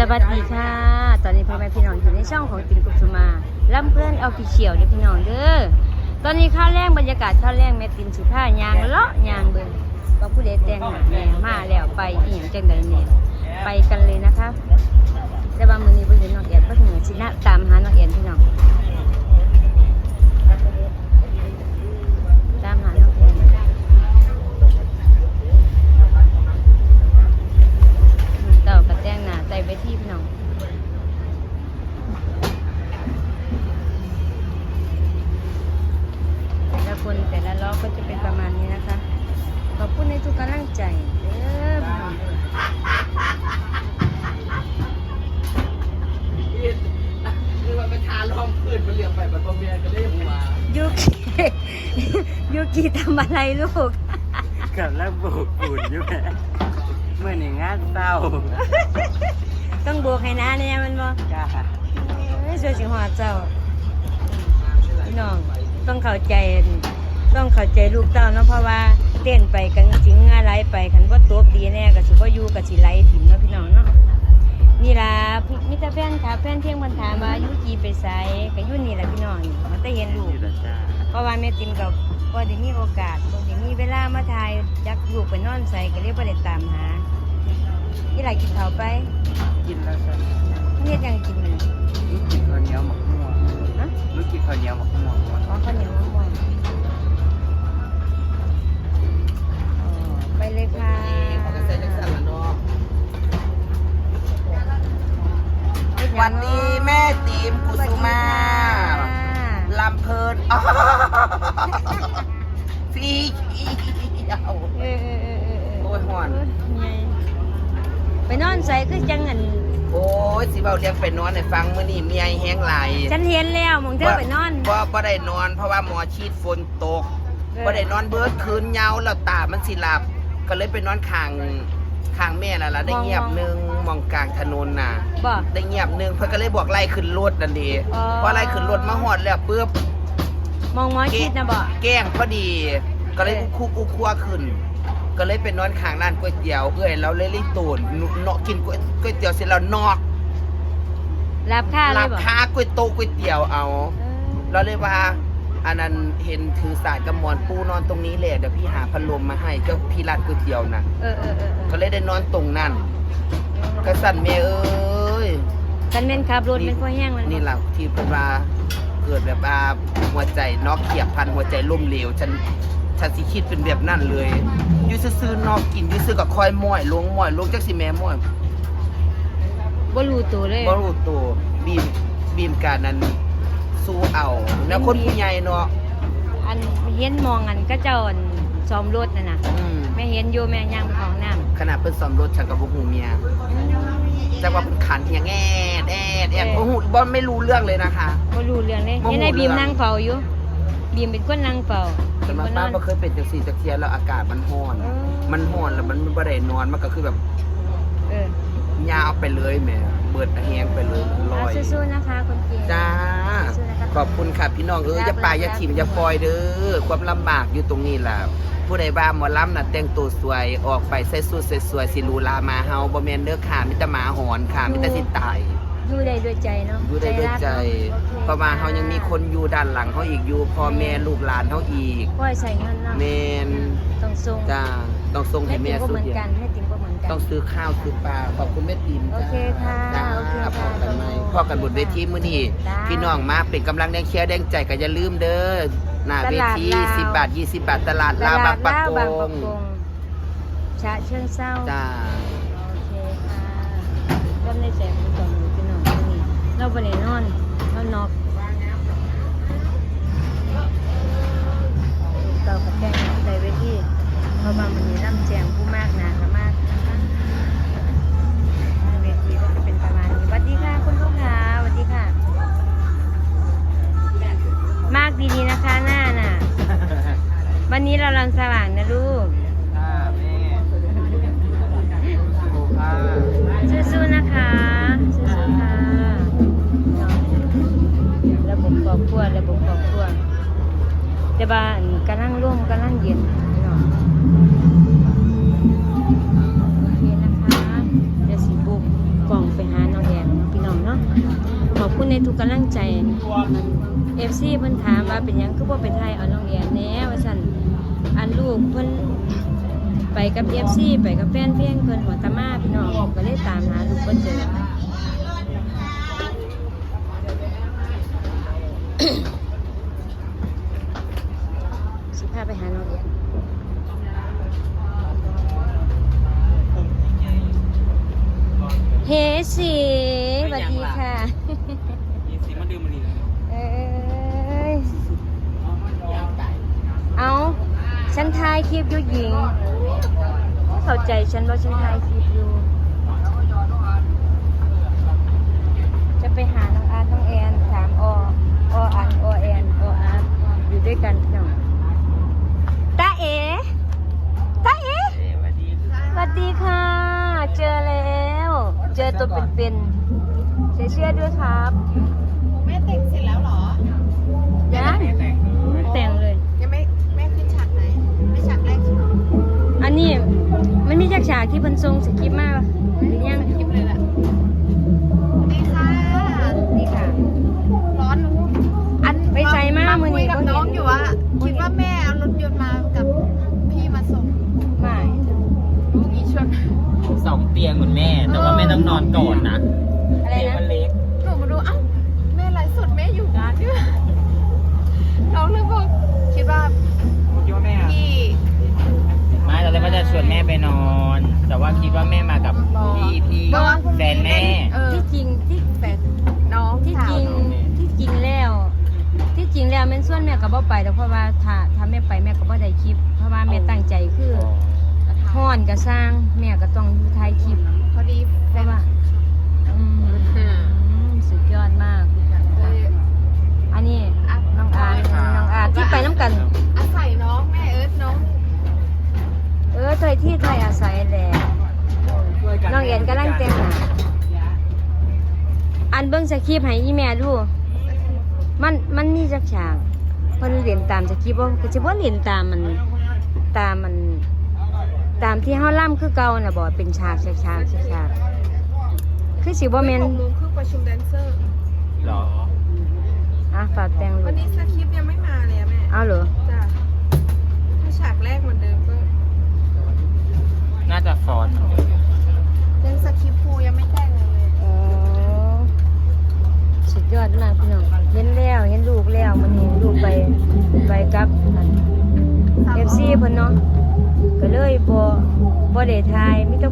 สวัสดีค่ะ ตอนนี้พ่อแม่พี่น้องอยู่ในช่องของตินกุสุมาล่ำเพื่อนเอาพี่เฉียวเด้อพี่น้องเด้อ ตอนนี้ข้าวแรงบรรยากาศข้าวแรงแม่ตินสุผ้ายางเลาะยางเบิ่งว่าผู้เดแตงหนาแม่มาแล้วไปอีหยังจังใดเนี่ยไปกันเลยนะคะแต่บางมือนี้บ่เห็นน้องเอียนบ่ถึงสินะตามหาน้องเอียนพี่น้อง อะไรลูก กับแล้วโบกปูนอยู่แม่เมื่อหนึ่งงานเศร้าต้องบวกให้นะเนี่ยมันบอกจ้าเอ้ยช่วยสิหัวเจ้าพี่น้องต้องเข้าใจ ต้องเข้าใจลูกเต้าเนาะเพราะว่าเต้นไปกันจริงอะไรไปคันว่าตัวดีแน่ก็สิบ่อยู่ก็สิไหลถิ่มเนาะพี่น้องเนาะนี่ล่ะพี่มิตรแฟนค่ะแฟนเพียงมันถามว่ายุจีไปไสก็อยู่นี่แหละพี่น้องมันได้เห็นลูกนี่ละจ้าเพราะว่าแม่ติมกับ บ่ได้มีโอกาสบ่ได้มีเวลามาถ่ายจักลูกไปนอนใส่ก็เลยบ่ได้ตามหานี่ล่ะกินข้าวไปกินแล้วจ้าเฮ็ดหยังกินน่ะลูกกินข้าวเหนียวหมกม่วงฮะลูกกินข้าวเหนียวหมกม่วงก่อนอ๋อข้าวเหนียวมะม่วงอ๋อไปเลยค่ะเขาก็ใส่จังสันละเนาะวันนี้แม่ตีมกุสุมา ลำเพลินอ๋อสีเขียวเออเออเออเออเออโอ้ยฮ้อน ไงไปนอนใส่คือจังอันโอ้ยสิเบาเรียงไปนอนให้ฟังมื้อนี้เมียแห้งไหลายฉันเห็นแล้วหมองเธอไปนอนบ่บ่ได้นอนเพราะว่าหมอชีดฝนตกเออบ่ได้นอนเบิดคืนยาวแล้วตามันสิหลับ ก็เลยไปนอนข้างข้างแม่น่ะล่ะได้เงียบหนึง ม องกลางถนนน่ะบ่ ได้เงียบหนึงเพิ่นก็เลยบอกไล่ขึ้นรถนั่นดีอ๋อ พอไล่ขึ้นรถมาฮอดแล้วปุ๊บมองหมอคิดนะบ่ แกล้งพอดี ก็เลยเออ คุกอุกคัวขึ้น ก็เลยไปนอนข้างร้านก๋วยเตี๋ยวเอ้ยแล้วเลยรีบตูนเนาะกินก๋วยก๋วยเตี๋ยวเสร็จแล้วนอกรับค่าเลรัยบบ่ค้าก๋วยโตก๋วยเตี๋ยวเอา เออ เราเลยว่าอันนั้นเห็นถือสายกำมอนปูนอนตรงนี้แหละเดี๋ยวพี่หาพัดลมมาให้เจ้าพี่ร้านก๋วยเตี๋ยวนะเออเออเออเอก็อเลยได้นอนตรงนั้น กระสั่นเมเอ้ยฉันเป็นขับรถเป็นพ่อแห้งมันบ่นี่แหละที่เพิ่นว่าเกิดแบบว่าหัวใจนอกเขียบพันหัวใจล่มเหลวฉันฉันสิคิดเป็นแบบนั้นเลยอยู่ซื่อๆนอกกินอยู่ซื่อกับคอยม้อยลงม้อยลงจักสิแม่ม้อยบ่รู้ตัวเลยบ่รู้ตัวบีมบีมการนั้นสู้เอา แล้วคนผู้ใหญ่เนาะอันเห็นมองอันก็เจ้าอัน ซ้อมรถน่ะนะอืมแม่เห็นอยู่แม่ย่างไปของน้ำขนาดเพิ่นซ่อมรถฉันก็บ่ฮู้เมียแต่ว่าเป็นขันอย่างแอดแอดแอดเออบ่ฮู้บ่ไม่รู้เรื่องเลยนะคะ บ่รู้เรื่องเลยบ่รู้เห็นไอ้บีมเรื่อง นั่งเฝ้าอยู่ บีมเป็นคนนั่งเฝ้าแต่เป็นมาคนนป้าอนบ่เคยเป็นจังซี่จักเที่ยแล้วอากาศมันร้อนเออมันร้อนแล้วมันบ่ได้นอนมันก็คือแบบเออยาวไปเลยแหม่เบิดแฮงไปเลยลเอาอย สู้ๆนะคะคนเก่ง จ้าสู้ๆนะคะขอบคุณค่ะพี่น้องเอ้ยอย่าป่าอย่าถิ่มอย่าปล่อยเด้อความลำบากอยู่ตรงนี้ล่ะ ผู้ใดว่าหมอลำน่ะแต่งตัวสวยออกไปใส่สูทสวยๆสิรูลามาเฮาบ่แม่นเด้อค่ะมีแต่หมาหอนค่ะมีแต่สิตาย อยู่ได้ด้วยใจเนาะอยู่ได้ด้วยใจรักนโอคเพราะว่าเขายังมีคนอยู่ด้านหลังเขาอีกอยู่พ่อแม่ลูกหลานเขาอีกปล่อยใส่เงินเนาะแมนต้องส่งจ้าต้องส่งให้แม่แม่ติ๋มก็สุเหดมือนเดียกัวนแม่ติ๋มก็เหมือนกัน ต้องซื้อข้าวซื้อปลาขอบคุณแม่ติ๋มโอเคค่ะจ้าโอเคค่ะพอกันไหมพ่อกันบนเวทีมื้อนี้จ้าพี่น้องมาเป็นกำลังแรงเชียร์แรงใจก็อย่าลืมเด้อหน้าเวทีตลาดลาว 10บาท20บาทตลาดลาวบางปะตลดลวกบางปะงกงฉะเชิงเศร้า จ้า โอเคค่ะก็ในใจของตัวหนูพี่น้องที่นี่เราไปไหนนอนนอนนอกเต่ากระแตงในเวทีเพราะว่ามันมีน้ำแจงผู้มากหนาก็มาก นนี้เราลันสว่างนะลูกค่ะแม่โอ้ค่ะสู้ๆนะคะสู้ๆค่ะเนาะระบบครอบครัวระบบครอบครัวแต่บ้านกำลังร่มกำลังเย็นเนาะโอเคนะคะเดี๋ยวสิบุกกล่องไปหาน้องแอนเนาะพี่น้องเนาะขอบคุณในทุกกำลังใจเอฟซีเพิ่นถามว่าเป็นหยังคือบ่ไปไทยเอาน้องแอนแหน่ว่าซั่น อันลูกเพิ่นไปกับเอฟซีไปกับแฟนเพลงเพิ่นหัวตะมาพี่น้องก็เลยตามหาลูกบ่เจอสิพาไปหาน้องแอนเฮสีสวัสดีค่ะ ฉันถ่ายคลิปอยู่หญิง เข้าใจฉันว่าฉันถ่ายคลิปอยู่ จะไปหาน้องอาร์ตน้องแอนถามอออันอแอนออาร์ตอยู่ด้วยกันพี่น้องตาเอ๋ตาเอ๋สวัสดีสวัสดีค่ะ เจอแล้ว เจอตัวเป็นๆเสียเชื่อด้วยครับ แม่แต่งเสร็จแล้วเหรอยัง มันมีจากฉากที่เพิ่นทรงสคริปต์มาหรือยัง คลิปเลยแหละ ว่าคิดว่าแม่มากับพี่พี่บอกว่าแฟนแม่เออที่จริงที่แฟนน้องที่สาวจริงน้องที่จริงแล้ว ที่จริงแล้วแม่นส่วนแม่ก็บ่ไปแล้วเพราะว่าถ้าถ้าแม่ไปแม่ก็บ่ได้คลิป เพราะว่าแม่ตั้งใจคือฮ้อนก็สร้างแม่ก็ต้องอยู่ถ่ายคลิป คริปต์ให้อีแม่ดู มันมันมีจักฉากเพิ่นเรียนตามสคริปต์บ่ก็สิบ่เรียนตามมันตามมัน ตามที่เฮาล่ำคือเก่าน่ะบ่เป็นฉากฉากฉากฉากฉากคือสิบ่แม่นหกโมงครึ่งประชุมแดนเซอร์ หรออะฝากแต่งลูวันกนี้สคริปต์ยังไม่มาเลยอะแม่ เอาเหรอจ้ะถ้าฉากแรกเหมือน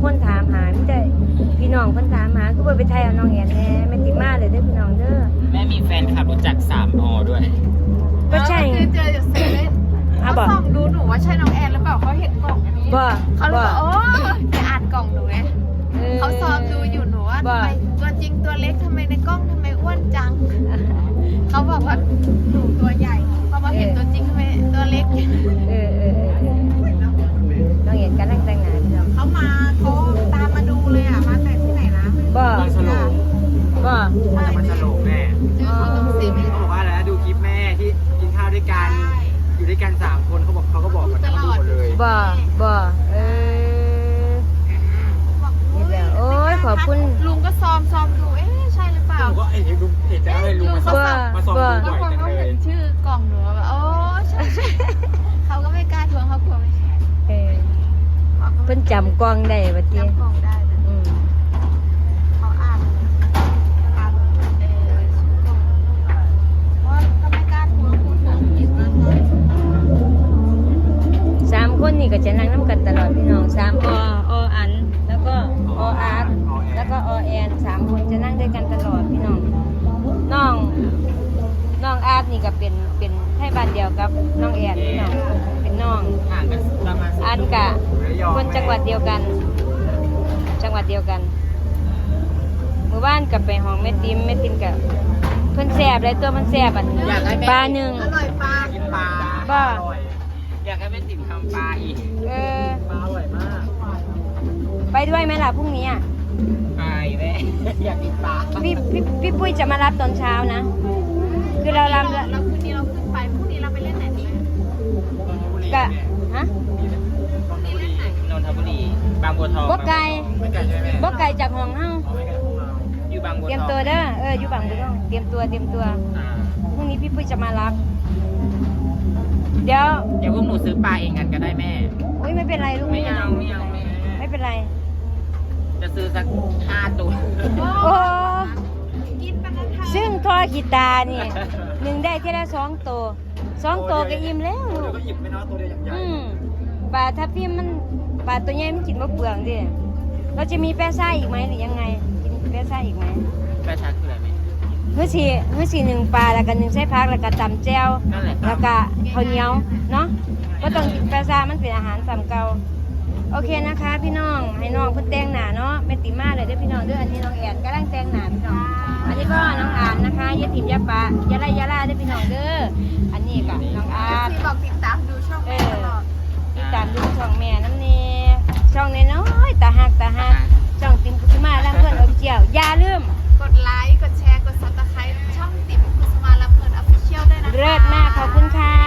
คนถามหามีแต่พี่น้องเพิ่นถามหาคือบ่ไปทายเอาน้องแอนแหน่แม่ติมาเลยเด้อพี่น้องเด้อแม่มีแฟนคลับรู้จักสามอด้วย ก็ใช่เออเจออยู่เซเว่นอะเขาบอก ส่องดูหนูว่าใช่น้องแอนหรือเปล่าเขาเห็นกล่องอันนี้บ่เขาเลยบ่บอกโอ้ไปอ่านกล่องหนูไงเขาซ้อมดูอยู่หนูว่าบ่ ทำไมตัวจริงตัวเล็กทำไมในกล้องทำไมอ้วนจัง เขาบอกว่าหนูตัวใหญ่พอมาเห็นตัวจริงทำไม ด้วยกันสามคนเขาบอกเขาก็บอกกันเขาดูหมดเลยบ่บ่เออบอกนี่แหละโอ้ยขอบคุณ ลุงก็ซ้อมซ้อมดู เอ๊ะใช่หรือเปล่าผมก็เอ้ยลุงเห็นแล้วเลยลุงมาสอนมาสอนบ่ดูบางบ่อยคนจังก็เลเห็ยนชื่อกล่องหนูแบบโอ้ใช่ใช่เขาก็ไม่กล้าทวงเขากลัวไม่ใช่เออบอกเขาเพิ่นจำกล้องได้บัดนี้จำกล่อง ก็จะนั่งน้ำกันตลอดพี่น้องสามอออัน แล้วก็ออาร์ตแล้วก็อแอนสามคนจะนั่งด้วยกันตลอดพี่น้องน้องน้องอาร์ตนี่ก็เป็นเป็นไทยบ้านเดียวกับน้องแอนพี่น้องเป็นน้องห่างกันประมาณอันกะคนจังหวัดเดียวกัน จังหวัดเดียวกันหมู่บ้านกับไปห้องแม่ติมแม่ติมกับเพิ่นแสบเลยตัวมันแสบอันปลาหนึ่งอร่อยปลากินปลาบ้าอร่อยอยากให้แม่ติ๋มทำ ปลาอีกเออ ปลาอร่อยมากไปด้วยไหมล่ะพรุ่งนี้อะ ไปแม่อยากกินปลาพี่พี่พี่ปุ้ยจะมารับตอนเช้านะ คือเรารับแล้วคืนนี้เราขึ้นไปพรุ่งนี้เราไปเล่นไหนดีกะฮะพรุ่งนี้เล่นไหนนนทบุรีบางบัวทองบ่ไกลไม่ไกลใช่ไหมแม่บ่ไกลจากห้องเฮาอ๋อไม่ไกลพวกเราบางบัวเตรียมทองตัวเด้อเอออยู่บางบัวทองเตรียมตัวเตรียมตัวอ่าพรุ่งนี้พี่ปุ้ยจะมารับ เดี๋ยวเดี๋ยวพวกหนูซื้อปลาเองกันก็ได้แม่โอ้ยไม่เป็นไรลูกไม่เอาไม่เอาแม่ไม่เป็นไร จะซื้อสักห้าตัวโอ้กินปนันทาซึ่งทอขีตานี่หนึ่งได้แค่ละสองตัวสองตัวก็อิ่มแล้วลูกก็หยิบไม่น้อยตัวเดียวใหญ่อืมปลาทับทิมมันปลาตัวใหญ่มันกินมะเปลืองดิเราจะมีแป้ซ่าอีกไหมหรือยังไงกินแป้ซ่าอีกไหมแปชักคืออะไรแม่ เมื่อสี่เมื่อสี่หนึ่งปลาแล้วก็หนึ่งไส้พักแล้วก็ตำแจ่วนั่นแหละครัแล้บวก็ข้าวเหนียวเนาะก็ต้องกินแป้ซ่ามันเป็นอาหารสำเก่าโอเคนะคะ พี่น้องให้น้องเพิ่นแต่งหน้าเนาะเป็นติมาเลยเด้อพี่น้องเด้ออันนี้น้องแอนกำลังแต่งหน้าพี่น้อง อันนี้ก็น้องอามนะคะยาติมยาปะยาไลยาลาเด้อพี่น้องเด้ออันนี้ก็น้องอามที่บอกติดตามดูช่องแม่ตลอดติดตามดูช่องแม่น้ำเนช่องน้อยๆตาหักตาหักช่องติมกุสมาล่างเพื่อนออฟฟิเชียลอย่าลืมกดไลค์กดแช่องติ๋มคุสมาลำเพลินออฟฟิเชียลด้วยนะคะ เลิศมากขอบคุณค่ะ